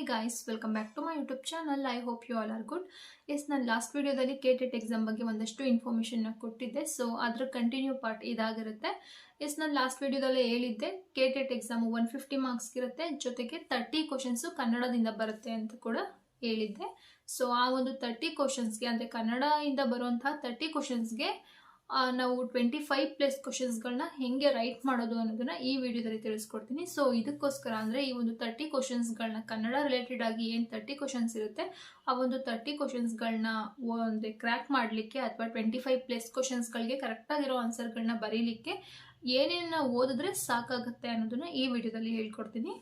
Hey guys welcome back to my YouTube channel I hope you all are good yes ನಾನು last ವೀಡಿಯೋದಲ್ಲಿ K TET exam ಬಗ್ಗೆ ಒಂದಷ್ಟು ಇನ್ಫಾರ್ಮೇಷನ್ನ ಕೊಟ್ಟಿದ್ದೆ. So ಅದರ ಕಂಟಿನ್ಯೂ ಪಾರ್ಟ್ ಇದಾಗಿರುತ್ತೆ. ಎಸ್ ನಾನು ಲಾಸ್ಟ್ ವೀಡಿಯೋದಲ್ಲೇ ಹೇಳಿದ್ದೆ K TET exam one fifty marks ಇರುತ್ತೆ, ಜೊತೆಗೆ ತರ್ಟಿ ಕ್ವಶನ್ಸು ಕನ್ನಡದಿಂದ ಬರುತ್ತೆ ಅಂತ ಕೂಡ ಹೇಳಿದ್ದೆ. ಸೊ ಆ ಒಂದು ತರ್ಟಿ ಕ್ವಶನ್ಸ್ಗೆ ಅಂದರೆ ಕನ್ನಡದಿಂದ ಬರುವಂತಹ ತರ್ಟಿ ಕ್ವಶನ್ಸ್ಗೆ ನಾವು ಟ್ವೆಂಟಿ ಫೈವ್ ಪ್ಲಸ್ ಕ್ವಶನ್ಸ್ಗಳನ್ನ ಹೆಂಗೆ ರೈಟ್ ಮಾಡೋದು ಅನ್ನೋದನ್ನ ಈ ವಿಡಿಯೋದಲ್ಲಿ ತಿಳಿಸ್ಕೊಡ್ತೀನಿ. ಸೊ ಇದಕ್ಕೋಸ್ಕರ ಅಂದರೆ ಈ ಒಂದು ತರ್ಟಿ ಕ್ವಶನ್ಸ್ಗಳನ್ನ ಕನ್ನಡ ರಿಲೇಟೆಡ್ ಆಗಿ ಏನು ತರ್ಟಿ ಕ್ವಶನ್ಸ್ ಇರುತ್ತೆ, ಆ ಒಂದು ತರ್ಟಿ ಕ್ವಶನ್ಸ್ಗಳನ್ನ ಅಂದರೆ ಕ್ರ್ಯಾಕ್ ಮಾಡಲಿಕ್ಕೆ ಅಥವಾ ಟ್ವೆಂಟಿ ಫೈವ್ ಪ್ಲಸ್ ಕ್ವಶನ್ಸ್ಗಳಿಗೆ ಕರೆಕ್ಟಾಗಿರೋ ಆನ್ಸರ್ಗಳನ್ನ ಬರೀಲಿಕ್ಕೆ ಏನೇನು ಓದಿದ್ರೆ ಸಾಕಾಗುತ್ತೆ ಅನ್ನೋದನ್ನ ಈ ವಿಡಿಯೋದಲ್ಲಿ ಹೇಳ್ಕೊಡ್ತೀನಿ.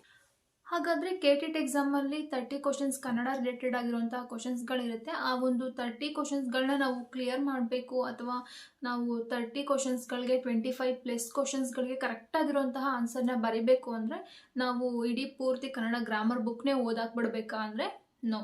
ಹಾಗಾದರೆ ಕೆ ಟಿಟ್ ಎಕ್ಸಾಮಲ್ಲಿ ತರ್ಟಿ ಕ್ವಶನ್ಸ್ ಕನ್ನಡ ರಿಲೇಟೆಡ್ ಆಗಿರುವಂತಹ ಕ್ವಶನ್ಸ್ಗಳಿರುತ್ತೆ ಆ ಒಂದು ತರ್ಟಿ ಕ್ವಶನ್ಸ್ಗಳನ್ನ ನಾವು ಕ್ಲಿಯರ್ ಮಾಡಬೇಕು ಅಥವಾ ನಾವು ತರ್ಟಿ ಕ್ವಶನ್ಸ್ಗಳಿಗೆ ಟ್ವೆಂಟಿ ಫೈವ್ ಪ್ಲಸ್ ಕ್ವಶನ್ಸ್ಗಳಿಗೆ ಕರೆಕ್ಟಾಗಿರುವಂತಹ ಆನ್ಸರ್ನ ಬರಿಬೇಕು ಅಂದರೆ ನಾವು ಇಡೀ ಪೂರ್ತಿ ಕನ್ನಡ ಗ್ರಾಮರ್ ಬುಕ್ನೇ ಓದಾಕ್ಬಿಡ್ಬೇಕಾ ಅಂದರೆ ನೋ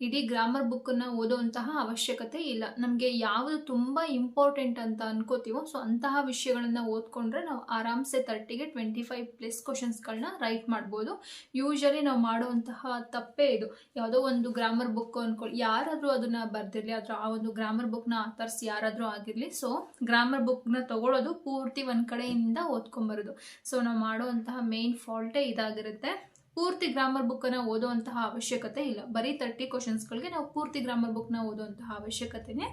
ಇಡೀ ಗ್ರಾಮರ್ ಬುಕ್ಕನ್ನು ಓದುವಂತಹ ಅವಶ್ಯಕತೆ ಇಲ್ಲ. ನಮಗೆ ಯಾವುದು ತುಂಬ ಇಂಪಾರ್ಟೆಂಟ್ ಅಂತ ಅನ್ಕೋತೀವೋ ಸೊ ಅಂತಹ ವಿಷಯಗಳನ್ನು ಓದ್ಕೊಂಡ್ರೆ ನಾವು ಆರಾಮ್ಸೆ ತರ್ಟಿಗೆ ಟ್ವೆಂಟಿ ಫೈವ್ ಪ್ಲಸ್ ಕ್ವಶನ್ಸ್ಗಳನ್ನ ರೈಟ್ ಮಾಡ್ಬೋದು. ಯೂಶಲಿ ನಾವು ಮಾಡುವಂತಹ ತಪ್ಪೇ ಇದು. ಯಾವುದೋ ಒಂದು ಗ್ರಾಮರ್ ಬುಕ್ ಅನ್ಕೊಳ್ಳಿ ಯಾರಾದರೂ ಅದನ್ನು ಬರ್ದಿರಲಿ ಅದರ ಆ ಒಂದು ಗ್ರಾಮರ್ ಬುಕ್ನ ಆತರ್ಸಿ ಯಾರಾದರೂ ಆಗಿರಲಿ ಸೊ ಗ್ರಾಮರ್ ಬುಕ್ನ ತಗೊಳ್ಳೋದು ಪೂರ್ತಿ ಒಂದು ಕಡೆಯಿಂದ ಓದ್ಕೊಂಬರೋದು. ಸೊ ನಾವು ಮಾಡುವಂತಹ ಮೇನ್ ಫಾಲ್ಟೇ ಇದಾಗಿರುತ್ತೆ. ಪೂರ್ತಿ ಗ್ರಾಮರ್ ಬುಕ್ಕನ್ನು ಓದುವಂತಹ ಅವಶ್ಯಕತೆ ಇಲ್ಲ. ಬರೀ ತರ್ಟಿ ಕ್ವಶನ್ಸ್ಗಳಿಗೆ ನಾವು ಪೂರ್ತಿ ಗ್ರಾಮರ್ ಬುಕ್ನ ಓದುವಂತಹ ಅವಶ್ಯಕತೆನೇ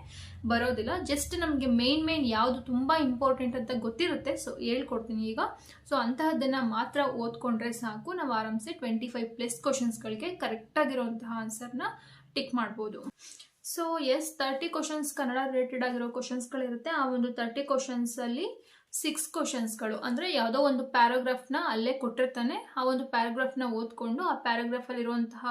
ಬರೋದಿಲ್ಲ. ಜಸ್ಟ್ ನಮಗೆ ಮೇನ್ ಮೇನ್ ಯಾವುದು ತುಂಬ ಇಂಪಾರ್ಟೆಂಟ್ ಅಂತ ಗೊತ್ತಿರುತ್ತೆ ಸೊ ಹೇಳ್ಕೊಡ್ತೀನಿ ಈಗ. ಸೊ ಅಂತಹದ್ದನ್ನು ಮಾತ್ರ ಓದ್ಕೊಂಡ್ರೆ ಸಾಕು. ನಾವು ಆರಾಮ್ಸೆ ಟ್ವೆಂಟಿ ಫೈವ್ ಪ್ಲಸ್ ಕ್ವಶನ್ಸ್ಗಳಿಗೆ ಕರೆಕ್ಟಾಗಿರುವಂತಹ ಆನ್ಸರ್ನ ಟಿಕ್ ಮಾಡ್ಬೋದು. So yes thirty questions Kannada related ಆಗಿರೋ ಕ್ವಶನ್ಸ್ಗಳಿರುತ್ತೆ ಆ ಒಂದು ತರ್ಟಿ ಕ್ವಶನ್ಸಲ್ಲಿ ಸಿಕ್ಸ್ ಕ್ವಶನ್ಸ್ಗಳು ಅಂದರೆ ಯಾವುದೋ ಒಂದು ಪ್ಯಾರಾಗ್ರಾಫ್ನ ಅಲ್ಲೇ ಕೊಟ್ಟಿರ್ತಾನೆ. ಆ ಒಂದು ಪ್ಯಾರಾಗ್ರಾಫ್ನ ಓದ್ಕೊಂಡು ಆ ಪ್ಯಾರಾಗ್ರಾಫಲ್ಲಿರುವಂತಹ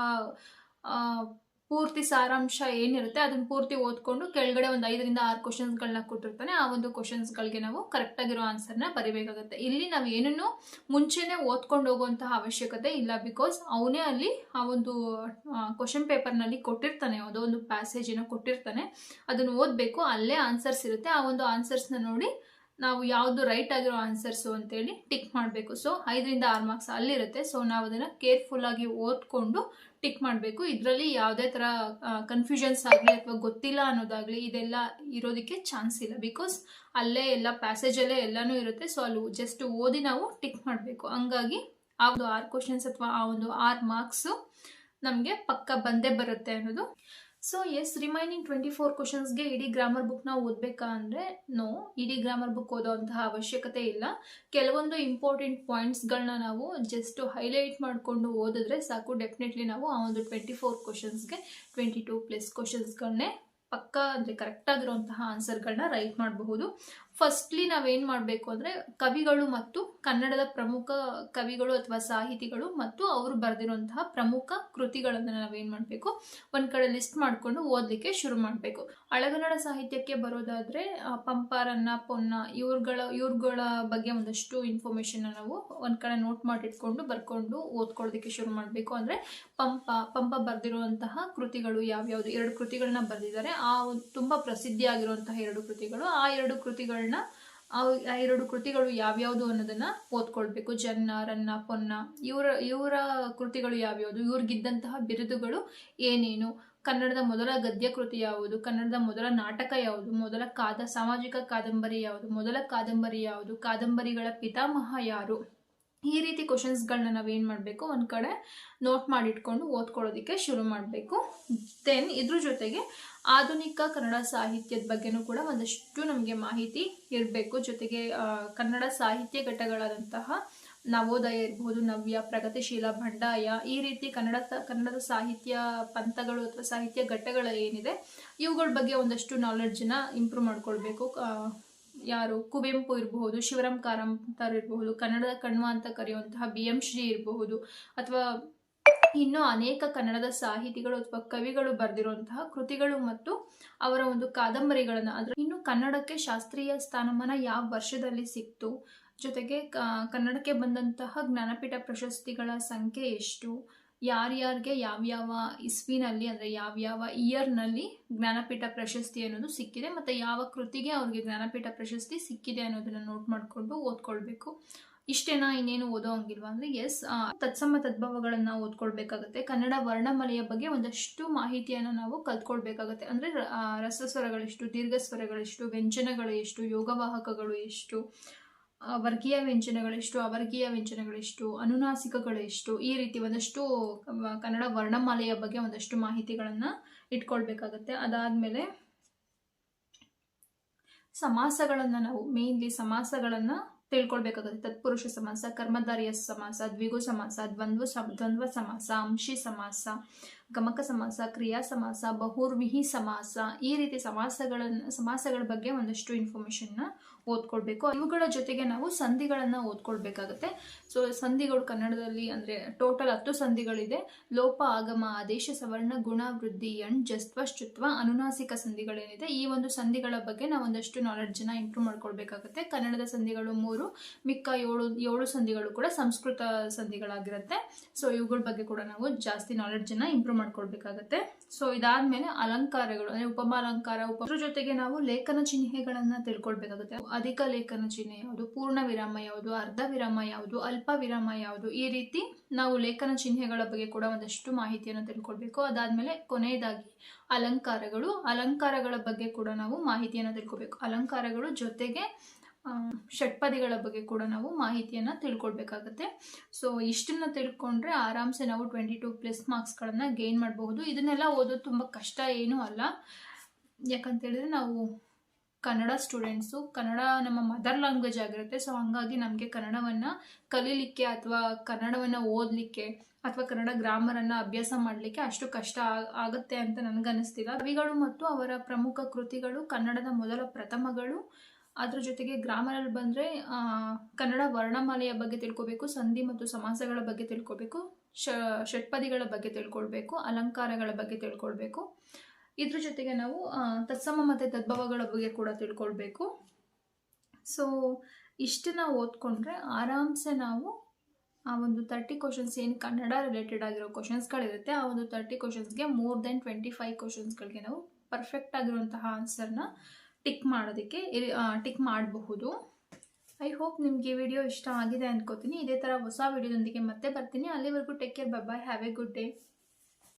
ಪೂರ್ತಿ ಸಾರಾಂಶ ಏನಿರುತ್ತೆ ಅದನ್ನು ಪೂರ್ತಿ ಓದ್ಕೊಂಡು ಕೆಳಗಡೆ ಒಂದು ಐದರಿಂದ ಆರು ಕ್ವಶನ್ಸ್ಗಳನ್ನ ಕೊಟ್ಟಿರ್ತಾನೆ. ಆ ಒಂದು ಕ್ವಶನ್ಸ್ಗಳಿಗೆ ನಾವು ಕರೆಕ್ಟಾಗಿರೋ ಆನ್ಸರ್ನ ಬರಿಬೇಕಾಗುತ್ತೆ. ಇಲ್ಲಿ ನಾವು ಏನನ್ನು ಮುಂಚೆನೇ ಓದ್ಕೊಂಡು ಹೋಗುವಂತಹ ಅವಶ್ಯಕತೆ ಇಲ್ಲ ಬಿಕಾಸ್ ಅವನೇ ಅಲ್ಲಿ ಆ ಒಂದು ಕ್ವಶನ್ ಪೇಪರ್ನಲ್ಲಿ ಕೊಟ್ಟಿರ್ತಾನೆ. ಯಾವುದೋ ಒಂದು ಪ್ಯಾಸೇಜನ್ನು ಕೊಟ್ಟಿರ್ತಾನೆ. ಅದನ್ನು ಓದಬೇಕು. ಅಲ್ಲೇ ಆನ್ಸರ್ಸ್ ಇರುತ್ತೆ. ಆ ಒಂದು ಆನ್ಸರ್ಸ್ನ ನೋಡಿ ನಾವು ಯಾವುದು ರೈಟ್ ಆಗಿರೋ ಆನ್ಸರ್ಸು ಅಂತೇಳಿ ಟಿಕ್ ಮಾಡಬೇಕು. ಸೊ ಐದರಿಂದ ಆರು ಮಾರ್ಕ್ಸ್ ಅಲ್ಲಿರುತ್ತೆ. ಸೊ ನಾವು ಅದನ್ನು ಕೇರ್ಫುಲ್ಲಾಗಿ ಓದ್ಕೊಂಡು ಟಿಕ್ ಮಾಡಬೇಕು. ಇದರಲ್ಲಿ ಯಾವುದೇ ಥರ ಕನ್ಫ್ಯೂಷನ್ಸ್ ಆಗಲಿ ಅಥವಾ ಗೊತ್ತಿಲ್ಲ ಅನ್ನೋದಾಗಲಿ ಇದೆಲ್ಲ ಇರೋದಕ್ಕೆ ಚಾನ್ಸ್ ಇಲ್ಲ. ಬಿಕಾಸ್ ಅಲ್ಲೇ ಎಲ್ಲ ಪ್ಯಾಸೇಜಲ್ಲೇ ಎಲ್ಲನೂ ಇರುತ್ತೆ. ಸೊ ಅಲ್ಲಿ ಜಸ್ಟ್ ಓದಿ ನಾವು ಟಿಕ್ ಮಾಡಬೇಕು. ಹಂಗಾಗಿ ಆ ಒಂದು ಆರು ಕ್ವಶನ್ಸ್ ಅಥವಾ ಆ ಒಂದು ಆರು ಮಾರ್ಕ್ಸು ನಮಗೆ ಪಕ್ಕ ಬಂದೇ ಬರುತ್ತೆ ಅನ್ನೋದು so yes remaining twenty four ಕ್ವಶನ್ಸ್ಗೆ ಇಡೀ ಗ್ರಾಮರ್ ಬುಕ್ನ ಓದಬೇಕಾ ಅಂದರೆ ನೋ ಇಡೀ ಗ್ರಾಮರ್ ಬುಕ್ ಓದೋವಂತಹ ಅವಶ್ಯಕತೆ ಇಲ್ಲ. ಕೆಲವೊಂದು ಇಂಪಾರ್ಟೆಂಟ್ ಪಾಯಿಂಟ್ಸ್ಗಳನ್ನ ನಾವು ಜಸ್ಟ್ ಹೈಲೈಟ್ ಮಾಡಿಕೊಂಡು ಓದಿದ್ರೆ ಸಾಕು. ಡೆಫಿನೆಟ್ಲಿ ನಾವು ಆ ಒಂದು ಟ್ವೆಂಟಿ ಫೋರ್ ಕ್ವಶನ್ಸ್ಗೆ ಟ್ವೆಂಟಿ ಟೂ ಪ್ಲಸ್ ಕ್ವಶನ್ಸ್ಗಳನ್ನೇ ಪಕ್ಕ ಅಂದರೆ ಕರೆಕ್ಟಾಗಿರುವಂತಹ ಆನ್ಸರ್ಗಳನ್ನ ರೈಟ್ ಮಾಡಬಹುದು. ಫಸ್ಟ್ಲಿ ನಾವೇನು ಮಾಡಬೇಕು ಅಂದರೆ ಕವಿಗಳು ಮತ್ತು ಕನ್ನಡದ ಪ್ರಮುಖ ಕವಿಗಳು ಅಥವಾ ಸಾಹಿತಿಗಳು ಮತ್ತು ಅವರು ಬರೆದಿರುವಂತಹ ಪ್ರಮುಖ ಕೃತಿಗಳನ್ನು ನಾವೇನು ಮಾಡಬೇಕು? ಒಂದು ಕಡೆ ಲಿಸ್ಟ್ ಮಾಡಿಕೊಂಡು ಓದಲಿಕ್ಕೆ ಶುರು ಮಾಡಬೇಕು. ಹಳಗನ್ನಡ ಸಾಹಿತ್ಯಕ್ಕೆ ಬರೋದಾದರೆ ಪಂಪಾರನ್ನ ಪೊನ್ನ ಇವ್ರುಗಳ ಇವ್ರುಗಳ ಬಗ್ಗೆ ಒಂದಷ್ಟು ಇನ್ಫಾರ್ಮೇಶನ್ ನಾವು ಒಂದು ಕಡೆ ನೋಟ್ ಮಾಡಿಟ್ಕೊಂಡು ಬರ್ಕೊಂಡು ಓದ್ಕೊಳ್ಳೋದಕ್ಕೆ ಶುರು ಮಾಡಬೇಕು. ಅಂದರೆ ಪಂಪ ಪಂಪ ಬರ್ದಿರುವಂತಹ ಕೃತಿಗಳು ಯಾವ್ಯಾವುದು? ಎರಡು ಕೃತಿಗಳನ್ನ ಬರೆದಿದ್ದಾರೆ. ಆ ತುಂಬ ಪ್ರಸಿದ್ಧಿಯಾಗಿರುವಂತಹ ಎರಡು ಕೃತಿಗಳು. ಆ ಎರಡು ಕೃತಿಗಳನ್ನ ಆ ಎರಡು ಕೃತಿಗಳು ಯಾವ್ಯಾವುದು ಅನ್ನೋದನ್ನ ಓದ್ಕೊಳ್ಬೇಕು. ಜನ್ನ, ರನ್ನ, ಪೊನ್ನ, ಇವರ ಇವರ ಕೃತಿಗಳು ಯಾವ್ಯಾವುದು, ಇವ್ರಿಗಿದ್ದಂತಹ ಬಿರುದುಗಳು ಏನೇನು? ಕನ್ನಡದ ಮೊದಲ ಗದ್ಯ ಕೃತಿ ಯಾವುದು? ಕನ್ನಡದ ಮೊದಲ ನಾಟಕ ಯಾವುದು? ಮೊದಲ ಕಾದ, ಸಾಮಾಜಿಕ ಕಾದಂಬರಿ ಯಾವುದು? ಮೊದಲ ಕಾದಂಬರಿ ಯಾವುದು? ಕಾದಂಬರಿಗಳ ಪಿತಾಮಹ ಯಾರು? ಈ ರೀತಿ ಕ್ವಶನ್ಸ್ಗಳನ್ನ ನಾವೇನು ಮಾಡಬೇಕು? ಒಂದು ಕಡೆ ನೋಟ್ ಮಾಡಿಟ್ಕೊಂಡು ಓದ್ಕೊಳ್ಳೋದಕ್ಕೆ ಶುರು ಮಾಡಬೇಕು. ದೆನ್ ಇದ್ರ ಜೊತೆಗೆ ಆಧುನಿಕ ಕನ್ನಡ ಸಾಹಿತ್ಯದ ಬಗ್ಗೆನೂ ಕೂಡ ಒಂದಷ್ಟು ನಮಗೆ ಮಾಹಿತಿ ಇರಬೇಕು. ಜೊತೆಗೆ ಕನ್ನಡ ಸಾಹಿತ್ಯ ಘಟಗಳಾದಂತಹ ನವೋದಯ ಇರಬಹುದು ನವ್ಯ, ಪ್ರಗತಿಶೀಲ, ಬಂಡಾಯ, ಈ ರೀತಿ ಕನ್ನಡ ಕನ್ನಡದ ಸಾಹಿತ್ಯ ಪಂಥಗಳು ಅಥವಾ ಸಾಹಿತ್ಯ ಘಟ್ಟಗಳು ಏನಿದೆ, ಇವುಗಳ ಬಗ್ಗೆ ಒಂದಷ್ಟು ನಾಲೆಡ್ಜನ್ನ ಇಂಪ್ರೂವ್ ಮಾಡ್ಕೊಳ್ಬೇಕು. ಯಾರು? ಕುವೆಂಪು ಇರಬಹುದು, ಶಿವರಾಮ್ ಕಾರಂತರ್ ಇರಬಹುದು ಕನ್ನಡದ ಕಣ್ವ ಅಂತ ಕರೆಯುವಂತಹ ಬಿ ಎಂ ಶ್ರೀ ಇರಬಹುದು, ಅಥವಾ ಇನ್ನೂ ಅನೇಕ ಕನ್ನಡದ ಸಾಹಿತಿಗಳು ಅಥವಾ ಕವಿಗಳು ಬರೆದಿರುವಂತಹ ಕೃತಿಗಳು ಮತ್ತು ಅವರ ಒಂದು ಕಾದಂಬರಿಗಳನ್ನು. ಆದರೆ ಇನ್ನು ಕನ್ನಡಕ್ಕೆ ಶಾಸ್ತ್ರೀಯ ಸ್ಥಾನಮಾನ ಯಾವ ವರ್ಷದಲ್ಲಿ ಸಿಕ್ತು? ಜೊತೆಗೆ ಕನ್ನಡಕ್ಕೆ ಬಂದಂತಹ ಜ್ಞಾನಪೀಠ ಪ್ರಶಸ್ತಿಗಳ ಸಂಖ್ಯೆ ಎಷ್ಟು? ಯಾರ್ಯಾರಿಗೆ ಯಾವ್ಯಾವ ಇಸ್ವಿನಲ್ಲಿ ಅಂದರೆ ಯಾವ್ಯಾವ ಇಯರ್ನಲ್ಲಿ ಜ್ಞಾನಪೀಠ ಪ್ರಶಸ್ತಿ ಅನ್ನೋದು ಸಿಕ್ಕಿದೆ ಮತ್ತು ಯಾವ ಕೃತಿಗೆ ಅವ್ರಿಗೆ ಜ್ಞಾನಪೀಠ ಪ್ರಶಸ್ತಿ ಸಿಕ್ಕಿದೆ ಅನ್ನೋದನ್ನು ನೋಟ್ ಮಾಡಿಕೊಂಡು ಓದ್ಕೊಳ್ಬೇಕು. ಇಷ್ಟೇನಾ ಇನ್ನೇನು ಓದೋ ಹಂಗಿಲ್ವಾ ಅಂದರೆ ಎಸ್ ತತ್ಸಮ ತದ್ಭವಗಳನ್ನು ಓದ್ಕೊಳ್ಬೇಕಾಗತ್ತೆ. ಕನ್ನಡ ವರ್ಣಮಾಲೆಯ ಬಗ್ಗೆ ಒಂದಷ್ಟು ಮಾಹಿತಿಯನ್ನು ನಾವು ಕಲ್ತ್ಕೊಳ್ಬೇಕಾಗತ್ತೆ. ಅಂದರೆ ರಸಸ್ವರಗಳೆಷ್ಟು ದೀರ್ಘ ಸ್ವರಗಳೆಷ್ಟು ವ್ಯಂಜನಗಳು ಎಷ್ಟು, ಯೋಗವಾಹಕಗಳು ಎಷ್ಟು ವರ್ಗೀಯ ವ್ಯಂಜನಗಳೆಷ್ಟು, ಅವರ್ಗೀಯ ವ್ಯಂಜನಗಳೆಷ್ಟು ಅನುನಾಸಿಕಗಳು ಎಷ್ಟು ಈ ರೀತಿ ಒಂದಷ್ಟು ಕನ್ನಡ ವರ್ಣಮಾಲೆಯ ಬಗ್ಗೆ ಒಂದಷ್ಟು ಮಾಹಿತಿಗಳನ್ನು ಇಟ್ಕೊಳ್ಬೇಕಾಗತ್ತೆ. ಅದಾದಮೇಲೆ ಸಮಾಸಗಳನ್ನು ನಾವು ಮೇನ್ಲಿ ಸಮಾಸಗಳನ್ನು ತಿಳ್ಕೊಳ್ಬೇಕಾಗುತ್ತೆ. ತತ್ಪುರುಷ ಸಮಾಸ, ಕರ್ಮಧಾರಿಯ ಸಮಾಸ, ದ್ವಿಗು ಸಮಾಸ, ದ್ವಂದ್ವ ದ್ವಂದ್ವ ಸಮಾಸ, ಅಂಶಿ ಸಮಾಸ ಗಮಕ ಸಮಾಸ ಕ್ರಿಯಾ ಸಮಾಸ ಬಹುರ್ವಿಹಿ ಸಮಾಸ ಈ ರೀತಿ ಸಮಾಸಗಳನ್ನು, ಸಮಾಸಗಳ ಬಗ್ಗೆ ಒಂದಷ್ಟು ಇನ್ಫಾರ್ಮೇಷನ್ನ ಓದ್ಕೊಳ್ಬೇಕು. ಇವುಗಳ ಜೊತೆಗೆ ನಾವು ಸಂಧಿಗಳನ್ನು ಓದ್ಕೊಳ್ಬೇಕಾಗತ್ತೆ. ಸೊ ಸಂಧಿಗಳು ಕನ್ನಡದಲ್ಲಿ ಅಂದರೆ ಟೋಟಲ್ ಹತ್ತು ಸಂಧಿಗಳಿದೆ. ಲೋಪ, ಆಗಮ, ಆದೇಶ, ಸವರ್ಣ, ಗುಣ, ವೃದ್ಧಿ ಎಣ್ ಜಸ್ತ್ವ ಶುತ್ವ ಅನುನಾಸಿಕ ಸಂಧಿಗಳೇನಿದೆ. ಈ ಒಂದು ಸಂಧಿಗಳ ಬಗ್ಗೆ ನಾವು ಒಂದಷ್ಟು ನಾಲೆಡ್ಜನ್ನ ಇಂಪ್ರೂವ್ ಮಾಡ್ಕೊಳ್ಬೇಕಾಗತ್ತೆ. ಕನ್ನಡದ ಸಂಧಿಗಳು ಮೂರು, ಮಿಕ್ಕ ಏಳು ಏಳು ಸಂಧಿಗಳು ಕೂಡ ಸಂಸ್ಕೃತ ಸಂಧಿಗಳಾಗಿರುತ್ತೆ. ಸೊ ಇವುಗಳ ಬಗ್ಗೆ ಕೂಡ ನಾವು ಜಾಸ್ತಿ ನಾಲೆಡ್ಜನ್ನ ಇಂಪ್ರೂವ್ ಮಾಡ್ಕೊಳ್ಬೇಕಾಗತ್ತೆ ಸೊ ಇದಾದ್ಮೇಲೆ ಅಲಂಕಾರಗಳು, ಅಂದರೆ ಉಪಮ ಅಲಂಕಾರ, ಉಪ ಜೊತೆಗೆ ನಾವು ಲೇಖನ ಚಿಹ್ನೆಗಳನ್ನ ತಿಳ್ಕೊಳ್ಬೇಕಾಗುತ್ತೆ. ಅಧಿಕ ಲೇಖನ ಚಿಹ್ನೆ ಯಾವುದು, ಪೂರ್ಣ ವಿರಾಮ ಯಾವುದು, ಅರ್ಧ ವಿರಾಮ ಯಾವುದು, ಅಲ್ಪ ವಿರಾಮ ಯಾವುದು, ಈ ರೀತಿ ನಾವು ಲೇಖನ ಚಿಹ್ನೆಗಳ ಬಗ್ಗೆ ಕೂಡ ಒಂದಷ್ಟು ಮಾಹಿತಿಯನ್ನು ತಿಳ್ಕೊಳ್ಬೇಕು. ಅದಾದ್ಮೇಲೆ ಕೊನೆಯದಾಗಿ ಅಲಂಕಾರಗಳು. ಅಲಂಕಾರಗಳ ಬಗ್ಗೆ ಕೂಡ ನಾವು ಮಾಹಿತಿಯನ್ನು ತಿಳ್ಕೊಬೇಕು ಅಲಂಕಾರಗಳು ಜೊತೆಗೆ ಷಟ್ಪದಿಗಳ ಬಗ್ಗೆ ಕೂಡ ನಾವು ಮಾಹಿತಿಯನ್ನು ತಿಳ್ಕೊಳ್ಬೇಕಾಗತ್ತೆ ಸೊ ಇಷ್ಟನ್ನು ತಿಳ್ಕೊಂಡ್ರೆ ಆರಾಮ್ಸೆ ನಾವು ಟ್ವೆಂಟಿ ಟು ಪ್ಲಸ್ ಮಾರ್ಕ್ಸ್ಗಳನ್ನು ಗೇನ್ ಮಾಡಬಹುದು. ಇದನ್ನೆಲ್ಲ ಓದೋದು ತುಂಬ ಕಷ್ಟ ಏನೂ ಅಲ್ಲ. ಯಾಕಂತೇಳಿದ್ರೆ ನಾವು ಕನ್ನಡ ಸ್ಟೂಡೆಂಟ್ಸು ಕನ್ನಡ ನಮ್ಮ ಮದರ್ ಲ್ಯಾಂಗ್ವೇಜ್ ಆಗಿರುತ್ತೆ. ಸೊ ಹಾಗಾಗಿ ನಮಗೆ ಕನ್ನಡವನ್ನು ಕಲೀಲಿಕ್ಕೆ ಅಥವಾ ಕನ್ನಡವನ್ನು ಓದಲಿಕ್ಕೆ ಅಥವಾ ಕನ್ನಡ ಗ್ರಾಮರನ್ನು ಅಭ್ಯಾಸ ಮಾಡಲಿಕ್ಕೆ ಅಷ್ಟು ಕಷ್ಟ ಆಗುತ್ತೆ ಅಂತ ನನಗನ್ನಿಸ್ತಿಲ್ಲ. ಕವಿಗಳು ಮತ್ತು ಅವರ ಪ್ರಮುಖ ಕೃತಿಗಳು ಕನ್ನಡದ ಮೊದಲ ಪ್ರಥಮಗಳು. ಅದ್ರ ಜೊತೆಗೆ ಗ್ರಾಮರಲ್ಲಿ ಬಂದರೆ ಕನ್ನಡ ವರ್ಣಮಾಲೆಯ ಬಗ್ಗೆ ತಿಳ್ಕೊಬೇಕು, ಸಂಧಿ ಮತ್ತು ಸಮಾಸಗಳ ಬಗ್ಗೆ ತಿಳ್ಕೊಬೇಕು ಶ ಷಟ್ಪದಿಗಳ ಬಗ್ಗೆ ತಿಳ್ಕೊಳ್ಬೇಕು, ಅಲಂಕಾರಗಳ ಬಗ್ಗೆ ತಿಳ್ಕೊಳ್ಬೇಕು. ಇದ್ರ ಜೊತೆಗೆ ನಾವು ತತ್ಸಮ ಮತ್ತು ತದ್ಭವಗಳ ಬಗ್ಗೆ ಕೂಡ ತಿಳ್ಕೊಳ್ಬೇಕು. ಸೊ ಇಷ್ಟನ್ನ ಓದ್ಕೊಂಡ್ರೆ ಆರಾಮ್ಸೆ ನಾವು ಆ ಒಂದು ತರ್ಟಿ ಕ್ವಶನ್ಸ್ ಏನು ಕನ್ನಡ ರಿಲೇಟೆಡ್ ಆಗಿರೋ ಕ್ವಶನ್ಸ್ಗಳಿರುತ್ತೆ ಆ ಒಂದು ತರ್ಟಿ ಕ್ವಶನ್ಸ್ಗೆ ಮೋರ್ ದೆನ್ ಟ್ವೆಂಟಿ ಫೈವ್ ಕ್ವಶನ್ಸ್ಗಳಿಗೆ ನಾವು ಪರ್ಫೆಕ್ಟ್ ಆಗಿರುವಂತಹ ಆನ್ಸರ್ನ ಟಿಕ್ ಮಾಡೋದಕ್ಕೆ ಟಿಕ್ ಮಾಡಬಹುದು. ಐ ಹೋಪ್ ನಿಮಗೆ ವಿಡಿಯೋ ಇಷ್ಟ ಆಗಿದೆ ಅಂದ್ಕೋತೀನಿ ಇದೇ ಥರ ಹೊಸ ವಿಡಿಯೋದೊಂದಿಗೆ ಮತ್ತೆ ಬರ್ತೀನಿ. ಅಲ್ಲಿವರೆಗೂ take care bye have a good day